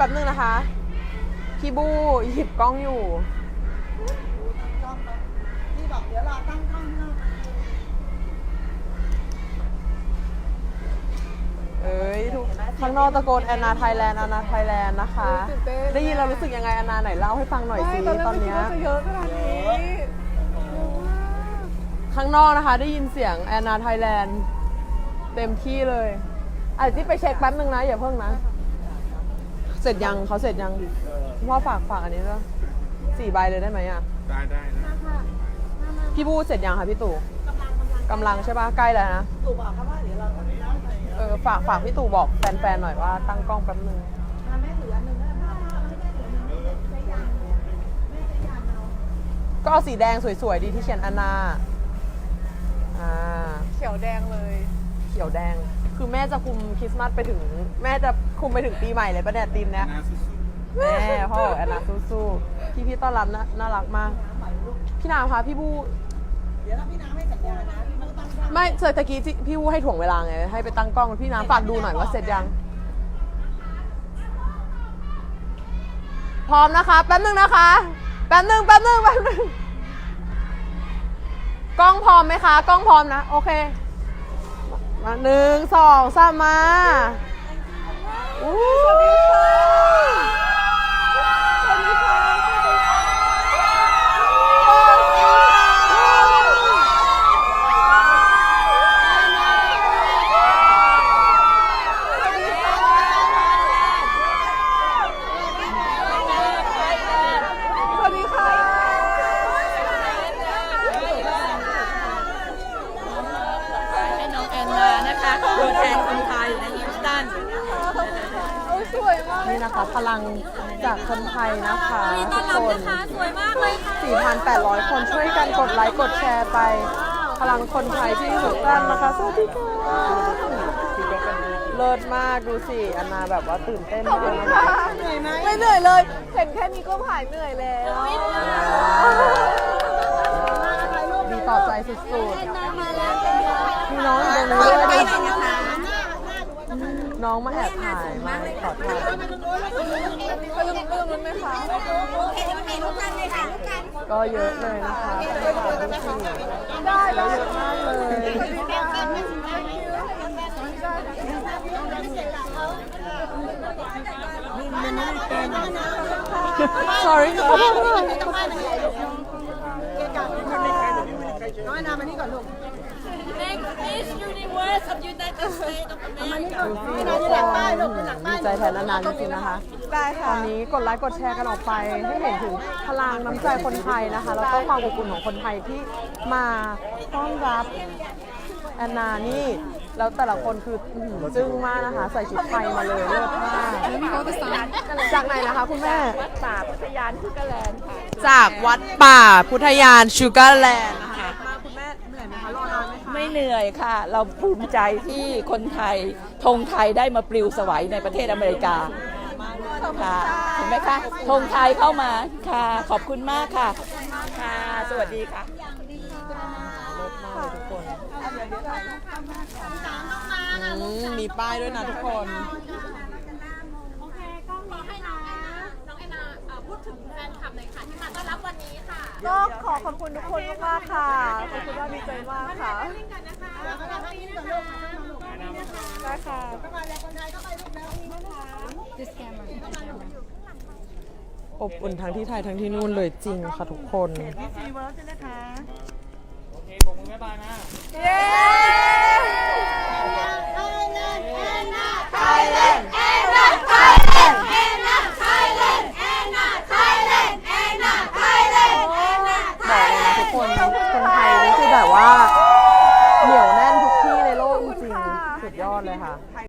แป๊บนึงนะคะ พี่บูหยิบกล้องอยู่กล้องไปนี่บอกเดี๋ยวรอตั้งกล้องข้างนอกเอ้ยทุกข้างนอกตะโกนแอนนาไทยแลนด์แอนนาไทยแลนด์นะคะ ตื่นเต้นได้ยินเรารู้สึกยังไงแอนนาไหนเล่าให้ฟังหน่อยสิไม่ตอนแรกไม่เนี้ยคิดว่าจะเยอะขนาดนี้เยอะมากข้างนอกนะคะ ได้ยินเสียงแอนนาไทยแลนด์เต็มที่เลยอาจจะไปเช็คแป๊บนึงนะอย่าเพิ่งนะ เสร็จยังเขาเสร็จยังพ่อฝากฝากอันนี้ด้วยสี่ใบเลยได้ไหมอะ ได้ได้นะ พี่บูเสร็จยังคะพี่ตู่กำลังใช่ปะใกล้แล้วนะตู่บอกเขาว่าเดี๋ยวเราต้องนั่งไปเออฝากฝากพี่ตู่บอกแฟนๆหน่อยว่าตั้งกล้องแป๊บนึงมาแม่เหลืออันหนึ่งนะไม่ได้เหลือหนึ่งใช้ยางไม่ใช้ยางเอาก็เอาสีแดงสวยๆดีที่เขียนอันนาอ่าเขียวแดงเลย เขียวแดง คือแม่จะคุมคริสต์มาสไปถึง แม่จะคุมไปถึงปีใหม่เลยปะเนี่ยทีมเนี้ยนาสุดแม่พ่อแอนนาสู้ๆพี่พี่ๆต้อนรับนะน่ารักมาก พี่นามคะพี่บูเดี๋ยวถ้าพี่น้ำให้สัญญานะพี่บูตั้งกล้องไม่เจอตะกี้ที่พี่บูให้ถ่วงเวลาไง ให้ไปตั้งกล้องพี่น้ำฝากดูหน่อยว่าเสร็จยัง พร้อมนะคะ แป๊บนึงนะคะ แป๊บนึงแป๊บนึงแป๊บนึงกล้องพร้อมไหมคะ กล้องพร้อมนะ โอเค มาหนึ่งสองสามมาอู้สวัสดีค่ะ สวัสดีค่ะ สวัสดีค่ะ ให้น้องแอนนานะคะตัวแทนคนไทยในฮิวสตัน โอ้ยสวยมาก นี่นะคะ พลังจากคนไทยนะคะทุกคนสวยมากเลยค่ะ4,800 คนช่วยกันกดไลค์กดแชร์ไป พลังคนไทยที่สุดกันนะคะสวัสดีค่ะเลิศมากดูสิอันนาแบบว่าตื่นเต้นมากนะคะเหนื่อยไหมไม่เหนื่อยเลยเห็นแค่นี้ก็หายเหนื่อยแล้วดีต่อใจสุดๆมีน้องอยู่ตรงนี้ด้วยดิ น้องมาแอบถ่ายมาขอถ่ายไปลืมลืมมันไหมคะก็เยอะเลยนะคะได้ได้เยอะมากเลย sorry ขอโทษด้วยน้อยนามานี่ก่อนลูก Miss Universe of United States of America พี่น้าที่หลังป้ายลูกที่หลังป้าดียใจแทนนานๆจริงๆนะคะ ได้ตค่ะ อนนี้กดไลค์กดแชร์กันออกไปให้เห็นถึงพลังน้ำใจคนไทยนะคะ แล้วก็ความอบอุ่นของคนไทยที่มาต้อนรับแอนนานี่ แล้วแต่ละคนคืออื้อหือจึ้งมากนะคะ ใส่ชุดไทยมาเลยเลิศมากจากไหนนะคะคุณแม่ป่าพุทธยานพุทธแลนด์ค่ะจากวัดป่าพุทธยานชูการ์แลนด์ ไหมคะไม่เหนื่อยค่ะ เราภูมิใจที่คนไทยธงไทยได้มาปลิวสวัยในประเทศอเมริกาค่ะเห็นไหมคะธงไทยเข้ามาค่ะ ขอบคุณมากค่ะค่ะ สวัสดีค่ะเลิศมากเลยทุกคนอืมมีป้ายด้วยนะทุกคน ขอขอบคุณทุกคนมากๆค่ะ ขอบคุณมากดีใจมากค่ะวิ่งกันนะคะต้อนรับวันนี้นะคะได้ค่ะอบอุ่นทั้งที่ไทยทั้งที่นู่นเลยจริงค่ะทุกคนซีเวิร์สใช่ไหมคะเย้บอกเลยนะทุกคนคนไทยนี่คือแบบว่า